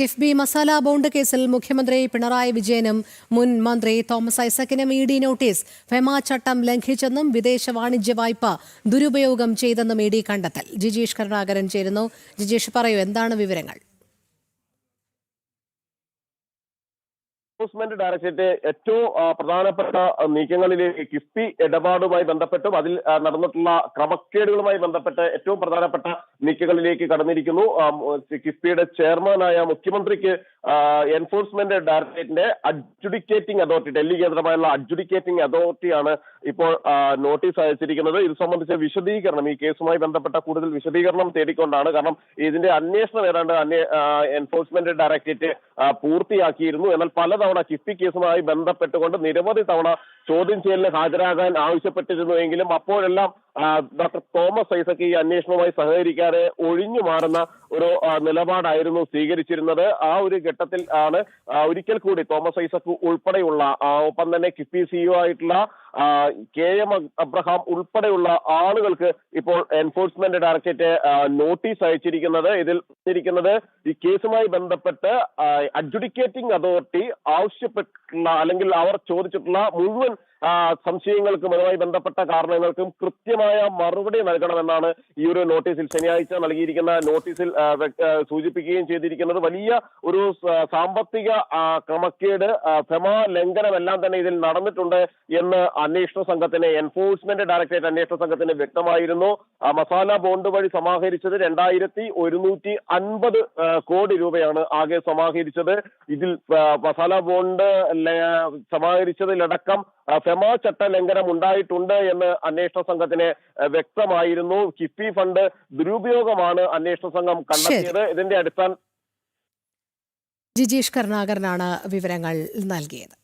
KIIFB masala bond കേസിൽ മുഖ്യമന്ത്രി പിണറായി വിജയനും മുൻ മന്ത്രി തോമസ് ഐസക്കിനും ഇ ഡി നോട്ടീസ് ഫെമാ ചട്ടം ലംഘിച്ചെന്നും വിദേശ വാണിജ്യ വായ്പ ദുരുപയോഗം ചെയ്തെന്നും ഇ ഡി കണ്ടെത്തൽ. ജിജീഷ് കരുണാകരൻ ചേരുന്നു. ജിജീഷ് പറയൂ എന്താണ് വിവരങ്ങൾ? എൻഫോഴ്സ്മെന്റ് ഡയറക്ടറേറ്റ് ഏറ്റവും പ്രധാനപ്പെട്ട നീക്കങ്ങളിലെ കിഫ്ബി ഇടപാടുമായി ബന്ധപ്പെട്ടും അതിൽ നടന്നിട്ടുള്ള ക്രമക്കേടുകളുമായി ബന്ധപ്പെട്ട് ഏറ്റവും പ്രധാനപ്പെട്ട നീക്കങ്ങളിലേക്ക് കടന്നിരിക്കുന്നു. കിഫ്ബിയുടെ ചെയർമാനായ മുഖ്യമന്ത്രിക്ക് എൻഫോഴ്സ്മെന്റ് ഡയറക്ടറേറ്റിന്റെ അഡ്ജുഡിക്കേറ്റിംഗ് അതോറിറ്റി ഡൽഹി കേന്ദ്രമായുള്ള അഡ്ജുഡിക്കേറ്റിംഗ് അതോറിറ്റിയാണ് ഇപ്പോൾ നോട്ടീസ് അയച്ചിരിക്കുന്നത്. ഇത് സംബന്ധിച്ച വിശദീകരണം ഈ കേസുമായി ബന്ധപ്പെട്ട കൂടുതൽ വിശദീകരണം തേടിക്കൊണ്ടാണ്. കാരണം ഇതിന്റെ അന്വേഷണം ഏതാണ്ട് അന്വേ- എൻഫോഴ്സ്മെന്റ് ഡയറക്ടറേറ്റ് പൂർത്തിയാക്കിയിരുന്നു. എന്നാൽ പലതവണ കിഫ്ബി കേസുമായി ബന്ധപ്പെട്ടുകൊണ്ട് നിരവധി തവണ ചോദ്യം ചെയ്യലിന് ഹാജരാകാൻ ആവശ്യപ്പെട്ടിരുന്നുവെങ്കിലും അപ്പോഴെല്ലാം ഡോക്ടർ തോമസ് ഐസക് ഈ അന്വേഷണവുമായി സഹകരിക്കാതെ ഒഴിഞ്ഞു മാറുന്ന ഒരു നിലപാടായിരുന്നു സ്വീകരിച്ചിരുന്നത്. ആ ഒരു ഘട്ടത്തിൽ ആണ് ഒരിക്കൽ കൂടി തോമസ് ഐസക് ഉൾപ്പെടെയുള്ള ഒപ്പം തന്നെ കിഫ്ബി സിഇഒ ആയിട്ടുള്ള ആ, കെ എം അബ്രഹാം ഉൾപ്പെടെയുള്ള ആളുകൾക്ക് ഇപ്പോൾ എൻഫോഴ്സ്മെന്റ് ഡയറക്ടറേറ്റ് നോട്ടീസ് അയച്ചിരിക്കുന്നത് ഇതിൽ ഇരിക്കുന്നത് ഈ കേസുമായി ബന്ധപ്പെട്ട് അഡ്ജുഡിക്കേറ്റിംഗ് അതോറിറ്റി ആവശ്യപ്പെട്ടിട്ടുള്ള അല്ലെങ്കിൽ അവർ ചോദിച്ചിട്ടുള്ള മുഴുവൻ സംശയങ്ങൾക്കും അതുമായി ബന്ധപ്പെട്ട കാരണങ്ങൾക്കും കൃത്യമായ മറുപടി നൽകണമെന്നാണ് ഈ ഒരു നോട്ടീസിൽ ശനിയാഴ്ച നൽകിയിരിക്കുന്ന നോട്ടീസിൽ സൂചിപ്പിക്കുകയും ചെയ്തിരിക്കുന്നത്. വലിയ ഒരു സാമ്പത്തിക ക്രമക്കേട് ഫെമ ലംഘനമെല്ലാം തന്നെ ഇതിൽ നടന്നിട്ടുണ്ട് എന്ന് അന്വേഷണ സംഘത്തിന് എൻഫോഴ്സ്മെന്റ് ഡയറക്ടറേറ്റ് അന്വേഷണ സംഘത്തിന് വ്യക്തമായിരുന്നു. മസാല ബോണ്ട് വഴി സമാഹരിച്ചത് രണ്ടായിരത്തി ഒരുന്നൂറ്റി അൻപത് കോടി രൂപയാണ് ആകെ സമാഹരിച്ചത്. ഇതിൽ മസാല ബോണ്ട് സമാഹരിച്ചതിലടക്കം ചട്ട ലംഘനം ഉണ്ടായിട്ടുണ്ട് എന്ന് അന്വേഷണ സംഘത്തിന് വ്യക്തമായിരുന്നു. കിഫ്ബി ഫണ്ട് ദുരുപയോഗമാണ് അന്വേഷണ സംഘം കണ്ടെത്തിയത്. ഇതിന്റെ അടിസ്ഥാന ജിജീഷ് കരുണാകരനാണ് വിവരങ്ങൾ നൽകിയത്.